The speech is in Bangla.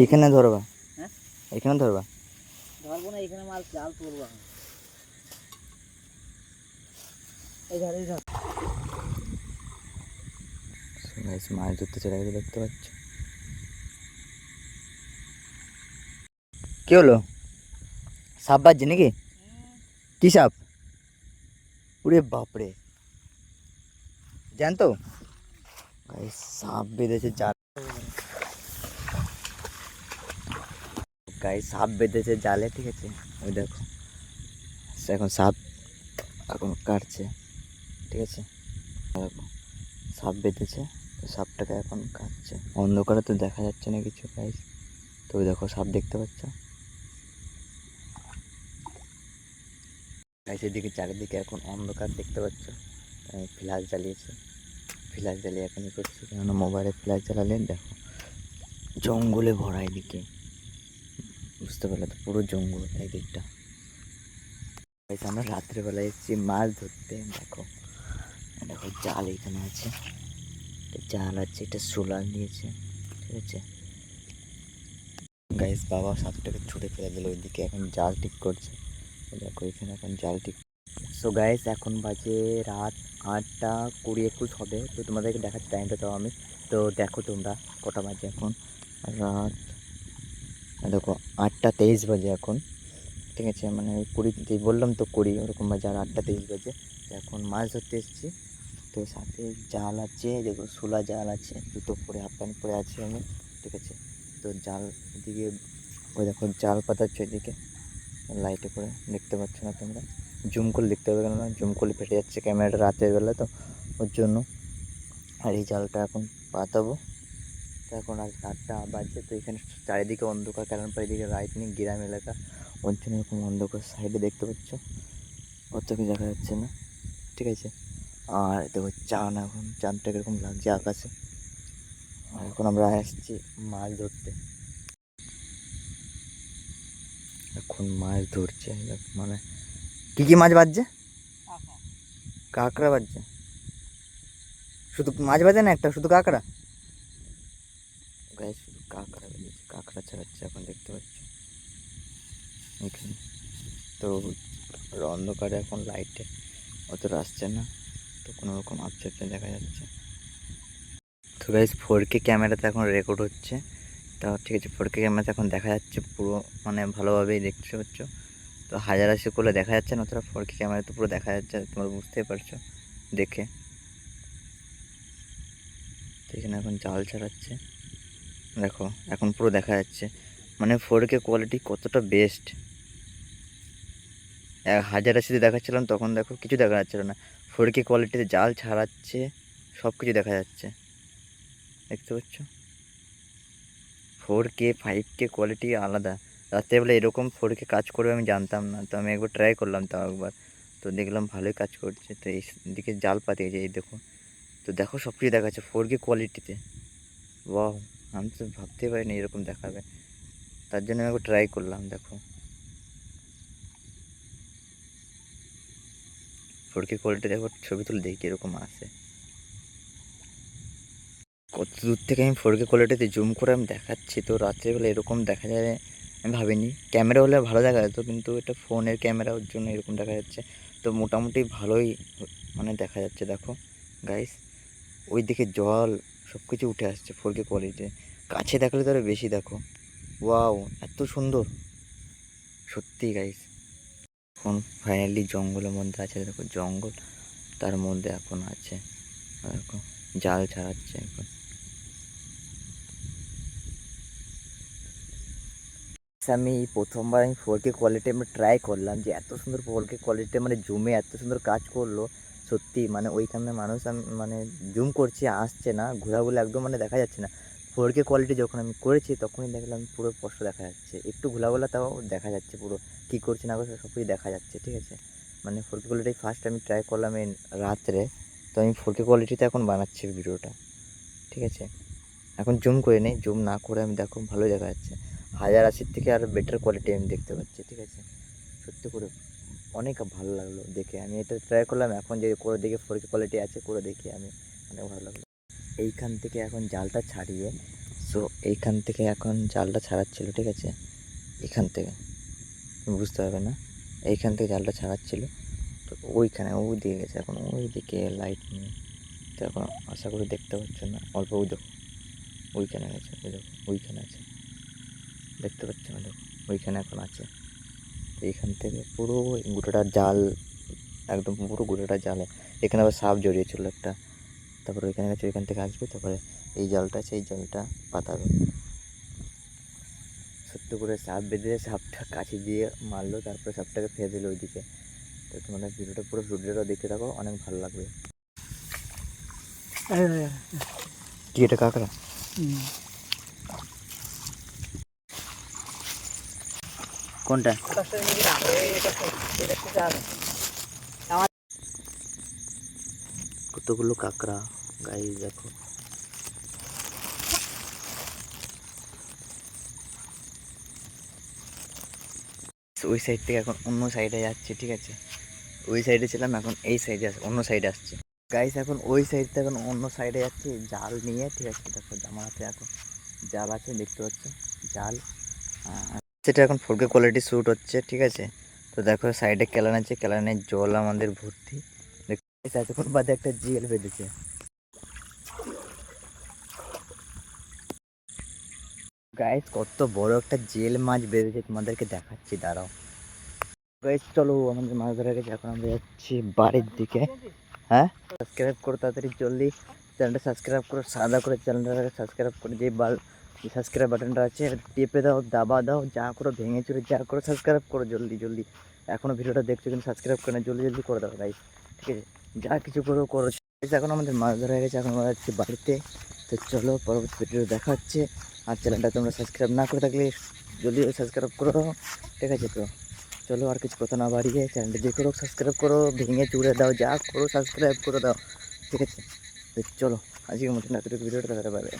এইখানে ধরবা। হ্যাঁ? এইখানে ধরবা। ধরবো না এখানে মাল জাল তুলবো এখন। এই ধর এই ধর। মাছ ধরতে চলে গেছে দেখতে পাচ্ছ? কি হলো? সাপ বাজছে নাকি? কি সাপ? উরে বাপরে। জানতো সাপ বেঁধেছে জাল। গাই সাপ বেঁধেছে জালে, ঠিক আছে? ওই দেখো। এখন সাপ এখন কাটছে, ঠিক আছে? দেখো, সাপ বেঁধেছে সাপটাকে এখন কাটছে। অন্ধকারে তো দেখা যাচ্ছে না কিছু, গাইস। তো দেখো, সাপ দেখতে পাচ্ছ? গাইস, এদিকে চারিদিকে এখন অন্ধকার দেখতে পাচ্ছ। ফ্ল্যাশ জ্বালিয়েছি ফ্ল্যাশ জ্বালিয়ে এখন ই করছি, কেননা মোবাইলে ফ্ল্যাশ জ্বালালে দেখো জঙ্গলে ভরা এদিকে। বুঝতে পারলে তো পুরো জঙ্গল এই দিকটা আমরা রাত্রেবেলা এসেছি মাছ ধরতে, দেখো। দেখো জাল এখানে আছে। জাল আছে এটা সোলার নিয়েছে, ঠিক আছে? গাইস বাবা সাপটাকে ছুটে ফেলে দিল, ওইদিকে এখন জাল ঠিক করছে। দেখো, এখানে এখন জাল ঠিক সো গাইস এখন বাজে রাত আটটা কুড়ি একুশ হবে, তো তোমাদেরকে দেখাচ্ছি টাইমটা তাও আমি। তো দেখো তোমরা, কটা বাজে এখন? রাত, দেখো, আটটা তেইশ বাজে এখন। ঠিক আছে মানে কুড়ি বললাম তো কুড়ি, ওরকম বাজে আর আটটা তেইশ বাজে। এখন মাছ ধরতে এসেছি। তো সাথে জাল আছে দেখো সোলা জাল আছে, জুতো পরে, হাফ প্যান্ট পরে আছি আমি। ঠিক আছে, তো জাল এদিকে, ওই দেখো জাল পাতাচ্ছে ওইদিকে, লাইটে করে, দেখতে পাচ্ছ না তোমরা? জুম করে দেখতে হবে কেননা জুম করলে ফেটে যাচ্ছে ক্যামেরাটা রাতের বেলা, তো ওর জন্য। আর এই জালটা এখন পাতাবো। এখন আর আটটা বাজছে, তো এখানে চারিদিকে অন্ধকার, কারণ পর এদিকে লাইট নেই, গ্রাম এলাকা। ওর জন্য এরকম অন্ধকার সাইডে দেখতে পাচ্ছ? অত কিছু দেখা যাচ্ছে না। ঠিক আছে? আর দেখো চান এখন চাঁদটা কীরকম লাগছে আকাশে। আর এখন আমরা আসছি মাছ ধরতে। এখন মাছ ধরছে মানে কি কি মাছ বাজছে? কাঁকড়া। বাজছে। শুধু মাছ বাজে না একটা? শুধু কাঁকড়া? গায়ে শুধু কাঁকড়া বেরিয়েছে কাঁকড়া ছাড়াচ্ছে এখন দেখতে পাচ্ছ। এখানে তো অন্ধকারে এখন লাইটে অতটা আসছে না। তো কোনো রকম আপচে আপচে দেখা যাচ্ছে। তো গাইজ ফোর কে ক্যামেরাতে এখন রেকর্ড হচ্ছে। তো ঠিক আছে ফোর কে ক্যামেরাতে এখন দেখা যাচ্ছে পুরো মানে ভালোভাবেই দেখতে পাচ্ছ। তো হাজার আশি করলে দেখা যাচ্ছে না, অতটা ফোর কে ক্যামেরা তো পুরো দেখা যাচ্ছে, তোমরা বুঝতেই পারছ, দেখে। এখানে এখন জাল ছাড়াচ্ছে। দেখো, এখন পুরো দেখা যাচ্ছে। মানে ফোর কে কোয়ালিটি কতটা বেস্ট এক হাজার আশিতে দেখাচ্ছিলাম, তখন দেখো কিছু দেখা যাচ্ছিল না। ফোর কে কোয়ালিটিতে জাল ছাড়াচ্ছে সব কিছু দেখা যাচ্ছে। দেখতে পাচ্ছ? Four K five K quality আলাদা। রাত্রেবেলা এরকম ফোর কে কাজ করবে আমি জানতাম না। তো আমি একবার ট্রাই করলাম তাও একবার। তো দেখলাম ভালোই কাজ করছে। তো এই দিকে জাল পাতিয়েছে এই দেখো। তো দেখো সব কিছু দেখাচ্ছে ফোর কে কোয়ালিটিতে ওয়াও আমি তো ভাবতেই পারি পারিনি এরকম দেখাবে। তার জন্য আমি একবার ট্রাই করলাম, দেখো। ফোর কে কোয়ালিটি দেখো, ছবি তুলে দেখি কীরকম আসে। কত দূর থেকে আমি ফোর কে কোয়ালিটিতে জুম করে আমি দেখাচ্ছি। তো রাত্রেবেলা এরকম দেখা যায় আমি ভাবিনি। ক্যামেরা হলে ভালো দেখা যেত, কিন্তু এটা ফোনের ক্যামেরা ওর জন্য এরকম দেখা যাচ্ছে। তো মোটামুটি ভালোই মানে দেখা যাচ্ছে, দেখো। গাইস ওই দিকে জল সব কিছু উঠে আসছে ফোর কে কোয়ালিটি কাছে দেখলে তো আরও বেশি, দেখো। ওয়াও এত সুন্দর। সত্যি গাইস এখন ফাইনালি জঙ্গলের মধ্যে আছে, দেখো, জঙ্গল। তার মধ্যে এখন আছে দেখো, জাল ছাড়াচ্ছে এখন। আমি প্রথমবার আমি ফোর কে কোয়ালিটি আমি ট্রাই করলাম যে এত সুন্দর ফোর কে কোয়ালিটি মানে জুমে এত সুন্দর কাজ করল। সত্যি মানে ওইখানে মানুষ মানে জুম করছে, আসছে না ঘোরা বলে একদম মানে দেখা যাচ্ছে না। ফোর কে কোয়ালিটি যখন আমি করেছি তখনই দেখলাম পুরো স্পষ্ট দেখা যাচ্ছে। একটু ঘোলাগুলা তাও দেখা যাচ্ছে পুরো, কী করছে না করছে সব কিছু দেখা যাচ্ছে, ঠিক আছে? মানে ফোর কে কোয়ালিটি ফার্স্ট আমি ট্রাই করলাম এই রাত্রে। তো আমি ফোর কে কোয়ালিটিতে এখন বানাচ্ছি ভিডিওটা ঠিক আছে? এখন জুম করে নেই জুম না করে আমি দেখো ভালোই দেখা যাচ্ছে। হাজার আশির থেকে আরও বেটার কোয়ালিটি আমি দেখতে পাচ্ছি, ঠিক আছে? সত্যি করে অনেক ভালো লাগল দেখে। আমি এটা ট্রাই করলাম, এখন যে করে দেখে ফোর কোয়ালিটি আছে, করে দেখি আমি। অনেক ভালো লাগল। এইখান থেকে এখন জালটা ছাড়িয়ে সো এইখান থেকে এখন জালটা ছাড়াচ্ছিল, ঠিক আছে? এখান থেকে। বুঝতে পারবে না? এইখান থেকে জালটা ছাড়াচ্ছিল, তো ওইখানে ওই দিকে গেছে। এখন ওই দিকে লাইট নিয়ে তো এখন আশা করি দেখতে পাচ্ছ না? অল্প ওই দেখো। ওইখানে গেছে ওই দেখো, ওইখানে আছে। দেখতে পাচ্ছি দেখো ওইখানে এখন আছে। তো এইখান থেকে পুরো গোটাটা জাল একদম পুরো গোটাটা জালে। এখানে আবার সাপ জড়িয়েছিল একটা। তারপরে ওইখানে গেছে ওইখান থেকে আসবে। তারপরে এই জালটা এই জালটা পাতাবে। সত্যি করে সাপ বেঁধে সাপটা কাছে দিয়ে মারলো তারপরে সাপটাকে ফেলে দিল ওইদিকে। তো তোমাদের ভিডিওটা পুরো ভিডিওটা দেখতে থাকো অনেক ভালো লাগবে। কি এটা কাঁকড়া? কোনটা? কতগুলো কাঁকড়া? গাই দেখো। ওই সাইড থেকে এখন অন্য সাইডে যাচ্ছে, ঠিক আছে? ওই সাইডে ছিলাম, এখন এই সাইডে আসছে অন্য সাইডে আসছে। গাইস এখন ওই সাইড থেকে এখন অন্য সাইডে যাচ্ছে, জাল নিয়ে, ঠিক আছে? দেখো আমার হাতে এখন জাল আছে, দেখতে পাচ্ছ? জাল সেটা এখন ফোরকে কোয়ালিটি শ্যুট হচ্ছে, ঠিক আছে? তো দেখো সাইডে কেলান আছে, কেলানের জল আমাদের ভর্তি। এতক্ষণ বাদে একটা জিএল বেঁধেছে। গাইস কত বড় একটা জেল মাছ বেঁধেছে, তোমাদেরকে দেখাচ্ছি, দাঁড়াও। গাইস চলো, আমাদের মাছ ধরে গেছে এখন আমরা যাচ্ছি বাড়ির দিকে। হ্যাঁ? সাবস্ক্রাইব করো তাড়াতাড়ি, জলদি। চ্যানেলটা সাবস্ক্রাইব করো, সাদা করে চ্যানেলটা সাবস্ক্রাইব করে যে বাল সাবস্ক্রাইব বাটনটা আছে টেপে দাও, দাবা দাও, যা করো, ভেঙে চুরে যা করো সাবস্ক্রাইব করো জলদি জলদি। এখনও ভিডিওটা দেখছ কিন্তু সাবস্ক্রাইব করে না, জলদি জলদি করে দাও গাইস ঠিক আছে? যা কিছু করো করো। এখন আমাদের মাছ ধরা গেছে, এখন আমরা যাচ্ছি বাড়িতে। তো চলো, পরবর্তী ভিডিও দেখা হচ্ছে। আর চ্যানেলটা তোমরা সাবস্ক্রাইব না করে থাকলে, জলদি সাবস্ক্রাইব করো। ঠিক আছে তো? চলো, আর কিছু কথা না বাড়িয়ে চ্যানেলটা যে করো সাবস্ক্রাইব করো, ভেঙে চুড়ে দাও, যা করো সাবস্ক্রাইব করে দাও। ঠিক আছে? তো চলো, আজকের মতন এতটুকু, ভিডিওটা দেখাতে পাবে